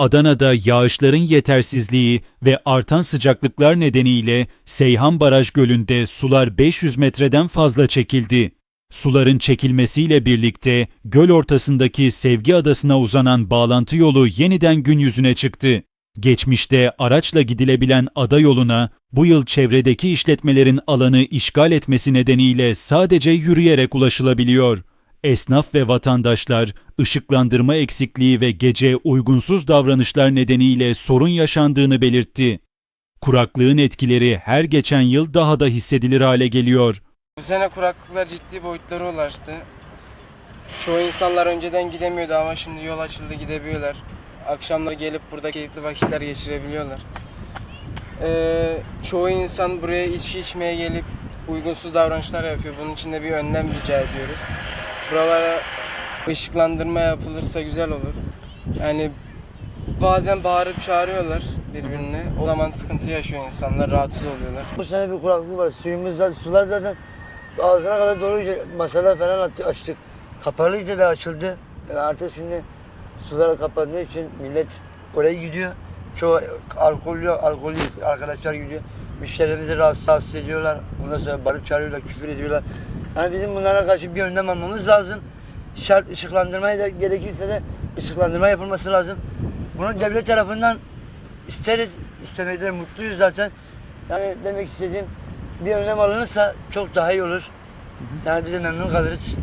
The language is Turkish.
Adana'da yağışların yetersizliği ve artan sıcaklıklar nedeniyle Seyhan Baraj Gölü'nde sular 500 metreden fazla çekildi. Suların çekilmesiyle birlikte göl ortasındaki Sevgi Adası'na uzanan bağlantı yolu yeniden gün yüzüne çıktı. Geçmişte araçla gidilebilen ada yoluna bu yıl çevredeki işletmelerin alanı işgal etmesi nedeniyle sadece yürüyerek ulaşılabiliyor. Esnaf ve vatandaşlar ışıklandırma eksikliği ve gece uygunsuz davranışlar nedeniyle sorun yaşandığını belirtti. Kuraklığın etkileri her geçen yıl daha da hissedilir hale geliyor. Bu sene kuraklıklar ciddi boyutlara ulaştı. Çoğu insanlar önceden gidemiyordu ama şimdi yol açıldı gidebiliyorlar. Akşamları gelip burada keyifli vakitler geçirebiliyorlar. Ee, çoğu insan buraya içki içmeye gelip uygunsuz davranışlar yapıyor. Bunun için de bir önlem rica ediyoruz. Buralara ışıklandırma yapılırsa güzel olur. Yani bazen bağırıp çağırıyorlar birbirine. O zaman sıkıntı yaşıyor insanlar, rahatsız oluyorlar. Bu sene bir kuraklık var. Suyumuz da, sular zaten ağzına kadar doluydu. Masalar falan açtık. Kapalıydı ve açıldı. Yani artık şimdi sular kapandığı için millet oraya gidiyor. Çoğu alkollü, alkollü arkadaşlar gidiyor. Müşterilerimizi rahatsız, rahatsız ediyorlar. Ondan sonra barıp çağırıyorlar, küfür ediyorlar. Yani bizim bunlara karşı bir önlem almamız lazım. Şart ışıklandırmayı da gerekirse de ışıklandırma yapılması lazım. Bunu devlet tarafından isteriz, istemekten mutluyuz zaten. Yani demek istediğim bir önlem alınırsa çok daha iyi olur. Yani biz de memnun kalırız.